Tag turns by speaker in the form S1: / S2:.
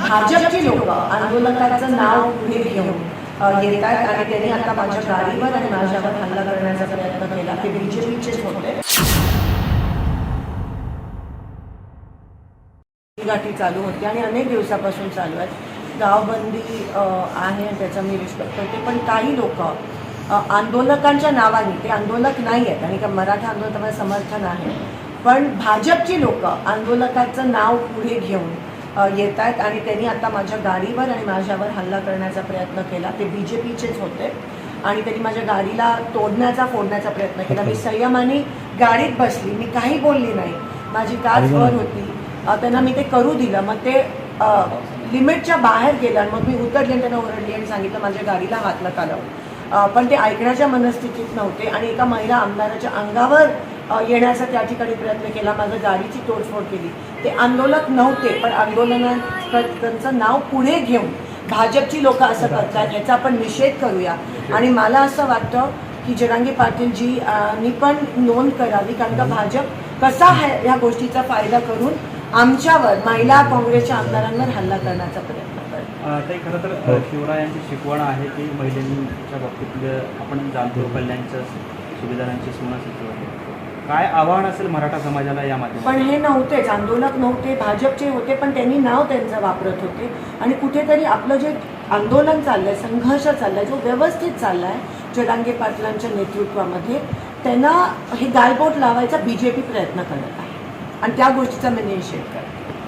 S1: भाजपची लोक आंदोलकाचं नाव पुढे घेऊन अ, येत आहेत आणि त्यांनी आता माझ्या गाडीवर आणि माझ्यावर हल्ला करण्याचा प्रयत्न केला. ते बीजेपीचेच होते. गाठी चालू होती आणि अनेक दिवसापासून चालू आहेत. गावबंदी आहे आणि त्याचा मी रिस्पेक्ट करते. पण काही लोक आंदोलकांच्या नावाने ते आंदोलक नाही आहेत आणि का मराठा आंदोलकाला समर्थन आहे. पण भाजपची लोक आंदोलकाचं नाव पुढे घेऊन येत आहेत आणि त्यांनी आता माझ्या गाडीवर आणि माझ्यावर हल्ला करण्याचा प्रयत्न केला. ते बी जे पीचेच होते आणि त्यांनी माझ्या गाडीला तोडण्याचा फोडण्याचा प्रयत्न केला. मी संयमाने गाडीत बसली मी काही बोलली नाही. माझी काच वर होती. त्यांना मी ते करू दिलं. मग ते लिमिटच्या बाहेर गेलं मग मी उतरली आणि त्यांना ओरडली आणि सांगितलं माझ्या गाडीला हात नका लावू. अ, पण ते ऐकण्याच्या मनस्थितीत नव्हते. आणि एका महिला आमदाराच्या अंगावर येण्याचा त्या ठिकाणी प्रयत्न केला. माझं गाडीची तोडफोड केली. ते आंदोलक नव्हते पण आंदोलना त्यांचं नाव पुढे घेऊन भाजपची लोक असं करतात याचा आपण निषेध करूया. आणि मला असं वाटतं की जनांगी पाटीलजी नी पण नोंद करावी कारण का भाजप कसा आहे ह्या गोष्टीचा फायदा करून आमच्यावर महिला काँग्रेसच्या आमदारांवर हल्ला करण्याचा प्रयत्न
S2: ते खरं तर अ, शिवरायांची शिकवण आहे की महिलांच्या बाबतीत आपण जाणतो कल्याणच्या सुविधांची सुविधा काय आव्हान असेल मराठा समाजाला या
S1: पण
S2: माध्यमातून
S1: हे नव्हतेच आंदोलक नव्हते भाजपचे होते पण त्यांनी नाव त्यांचं वापरत होते. आणि कुठेतरी आपलं जे आंदोलन चाललंय संघर्ष चाललाय जो व्यवस्थित चाललाय जरांगे पाटलांच्या नेतृत्वामध्ये त्यांना हे गालबोट लावायचा बीजेपी प्रयत्न करत आहे. आणि त्या गोष्टीचा मी निषेध करते.